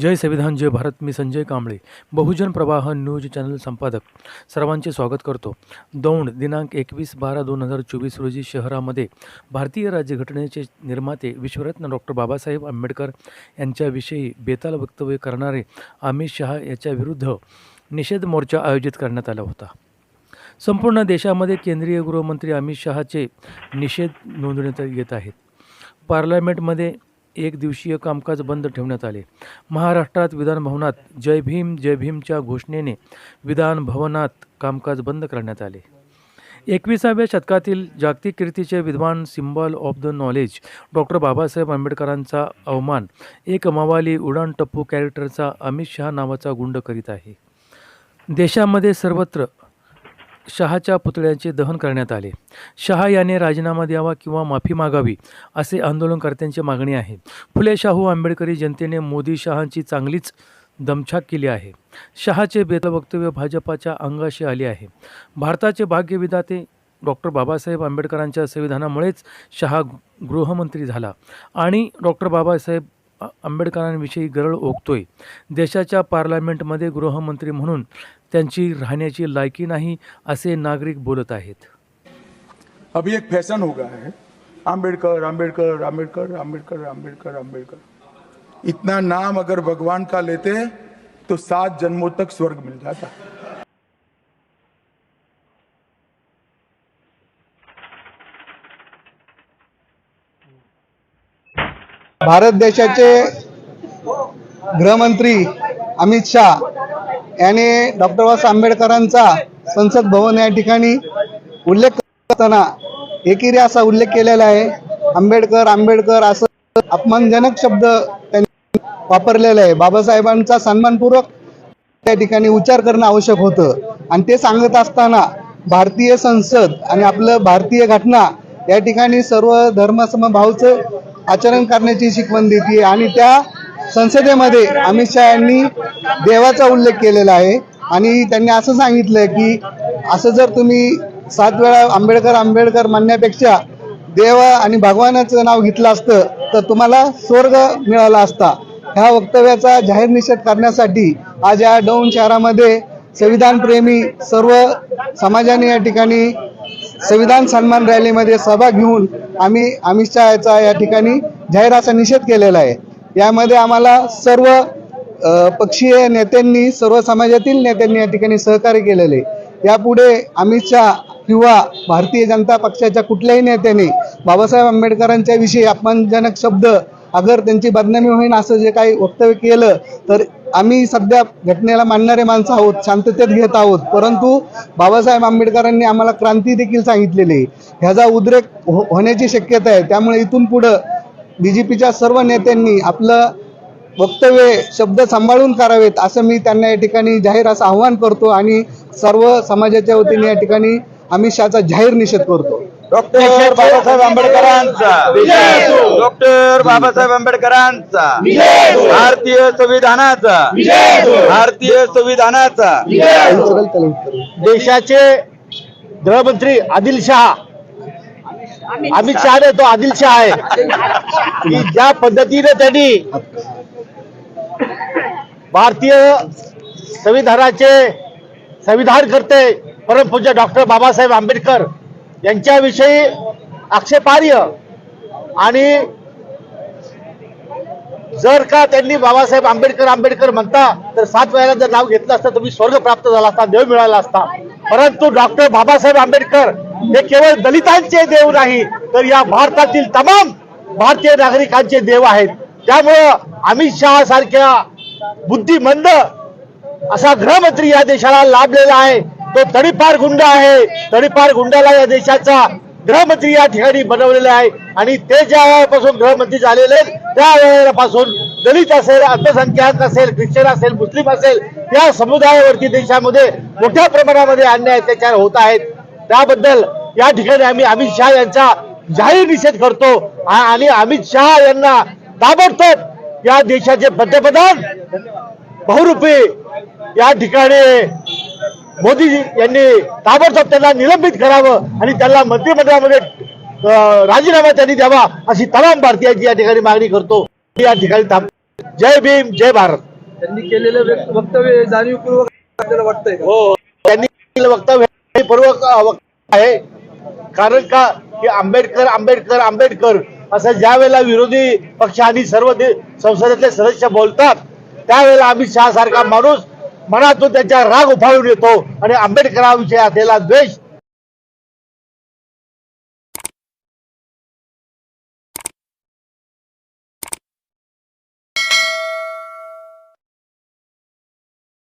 जय संविधान जय भारत मी संजय कांबळे. बहुजन प्रवाह news channel संपादक. सर्वांचे स्वागत करतो. दौंड दिनांक एकवीस बारा दोन हजार चोवीस रोजी शहरामध्ये भारतीय राज्यघटनेचे निर्माते विश्वरत्न डॉक्टर बाबासाहेब आंबेडकर यांच्याविषयी बेताल वक्तव्य करणारे अमित शहा याच्याविरुद्ध निषेध मोर्चा आयोजित करण्यात आला होता. संपूर्ण देशामध्ये केंद्रीय गृहमंत्री अमित शहाचे निषेध नोंदवण्यात येत आहेत. पार्लमेंटमध्ये एक दिवसीय कामकाज बंद ठेवण्यात आले. महाराष्ट्रात विधानभवनात जय भीम जय भीमच्या घोषणेने विधान भवनात कामकाज बंद करण्यात आले. एकविसाव्या शतकातील जागतिक कीर्तीचे विद्वान symbol of the knowledge doctor Babasaheb आंबेडकरांचा अवमान एक मवाली उडान टप्पू कॅरेक्टरचा अमित शहा नावाचा गुंड करीत आहे. देशामध्ये सर्वत्र शहाच्या पुतळ्याचे दहन करण्यात आले. शहा याने राजीनामा द्यावा किंवा माफी मागावी असे आंदोलनकर्त्यांची मागणी आहे. फुले शाहू आंबेडकरी जनतेने मोदी शहांची चांगलीच दमछाक केली आहे. शहाचे बेत वक्तव्य भाजपाच्या अंगाशी आले आहे. भारताचे भाग्यविधाते डॉक्टर बाबासाहेब आंबेडकरांच्या संविधानामुळेच शहा गृहमंत्री झाला आणि डॉक्टर बाबासाहेब आंबेडकरांविषयी गरळ ओकतोय. देशाच्या पार्लमेंटमध्ये गृहमंत्री म्हणून त्यांची राहण्याची लायकी नाही असे नागरिक बोलत आहेत. अभी एक फैशन हो गया है. आंबेडकर आंबेडकर आंबेडकर आंबेडकर आंबेडकर आंबेडकर. इतना नाम अगर भगवान का लेते तो सात जन्मों तक स्वर्ग मिल जाता. भारत देशाचे गृहमंत्री अमित शाह यांनी डॉक्टर बाबासाहेब आंबेडकरांचा संसद भवन या ठिकाणी उल्लेख करताना एकेरी असा उल्लेख केलेला आहे. आंबेडकर आंबेडकर असं अपमानजनक शब्द त्यांनी वापरलेला आहे. बाबासाहेबांचा सन्मानपूर्वक त्या ठिकाणी उच्चार करणं आवश्यक होतं. आणि ते सांगत असताना भारतीय संसद आणि आपलं भारतीय घटना या ठिकाणी सर्व धर्मसमभावचं आचरण करण्याची शिकवण देते आणि त्या संसदेमध्ये अमित शहा यांनी देवाचा उल्लेख केलेला आहे. आणि त्यांनी असं सांगितलं की असं जर तुम्ही सात वेळा आंबेडकर आंबेडकर म्हणण्यापेक्षा देवा आणि भगवानाचं नाव घेतलं असतं तर तुम्हाला स्वर्ग मिळाला असता. ह्या वक्तव्याचा जाहीर निषेध करण्यासाठी आज या दौंड शहरामध्ये संविधानप्रेमी सर्व समाजाने या ठिकाणी संविधान सन्मान रॅलीमध्ये सहभाग घेऊन आम्ही अमित शहा याचा या ठिकाणी जाहीर असा निषेध केलेला आहे. यामध्ये आम्हाला सर्व पक्षीय नेत्यांनी सर्व समाजातील नेत्यांनी या ठिकाणी सहकार्य केलेले यापुढे अमित शहा किंवा भारतीय जनता पक्षाच्या कुठल्याही नेत्याने बाबासाहेब आंबेडकरांच्या विषयी अपमानजनक शब्द अगर त्यांची बदनामी होईल असं जे काही वक्तव्य केलं तर आम्ही सध्या घटनेला मानणारे माणसं आहोत शांततेत घेत आहोत परंतु बाबासाहेब आंबेडकरांनी आम्हाला क्रांती देखील सांगितलेली आहे. ह्याचा उद्रेक हो- होण्याची शक्यता आहे त्यामुळे इथून पुढं बी जे पीच्या सर्व नेत्यांनी आपलं वक्तव्य शब्द सांभाळून करावेत असं मी त्यांना या ठिकाणी जाहीर असं आव्हान करतो आणि सर्व समाजाच्या वतीने या ठिकाणी अमित शहाचा जाहीर निषेध करतो डॉक्टर बाबासाहेब आंबेडकरांचा. डॉक्टर बाबासाहेब आंबेडकरांचा. भारतीय संविधानाचा. भारतीय संविधानाचा. देशाचे गृहमंत्री आदिल शहा. अमित शहा नाही तो आदिल शहा आहे. की ज्या पद्धतीने त्यांनी भारतीय संविधानाचे संविधान करते परमपूज्य डॉक्टर बाबासाहेब आंबेडकर. यांच्याविषयी आक्षेपार्ह आणि जर का त्यांनी बाबासाहेब आंबेडकर आंबेडकर म्हणता तर सात वेळेला जर नाव घेतलं असतं तुम्ही स्वर्ग प्राप्त झाला असता देव मिळाला असता. परंतु डॉक्टर बाबासाहेब आंबेडकर हे केवळ दलितांचे देव नाही तर या भारतातील तमाम भारतीय नागरिकांचे देव आहेत. त्यामुळं अमित शहा सारख्या बुद्धिमंद असा गृहमंत्री या देशाला लाभलेला आहे. तो तडीपार गुंड आहे. तडीपार गुंडाला या देशाचा गृहमंत्री या ठिकाणी बनवलेला आहे. आणि ते ज्या वेळापासून गृहमंत्री झालेले आहेत, त्या वेळेपासून दलित असेल अल्पसंख्याक असेल ख्रिश्चन असेल मुस्लिम असेल या समुदायावरती देशामध्ये मोठ्या प्रमाणामध्ये अन्याय अत्याचार होत आहेत. त्याबद्दल या ठिकाणी आम्ही अमित शहा यांचा जाहीर निषेध करतो. आणि अमित शहा यांना ताबडतोब या देशाचे पंतप्रधान बहुरूपी या ठिकाणी मोदी यांनी ताबडतोब त्यांना निलंबित करावं आणि त्यांना मंत्रिमंडळामध्ये राजीनामा त्यांनी द्यावा अशी तमाम भारतीयांची या ठिकाणी मागणी करतो. या ठिकाणी थांब जय भीम जय भारत. त्यांनी केलेलं वक्तव्य जाणीवपूर्वक आपल्याला वाटतंय? हो त्यांनी केलेलं वक्तव्य पूर्वक आहे. कारण का की आंबेडकर आंबेडकर आंबेडकर असं ज्या वेळेला विरोधी पक्ष आणि सर्व संसदेतले सदस्य बोलतात त्यावेळेला अमित शहा सारखा माणूस मनातून त्यांच्या राग उफाळून येतो आणि आंबेडकरांविषयी असलेला द्वेष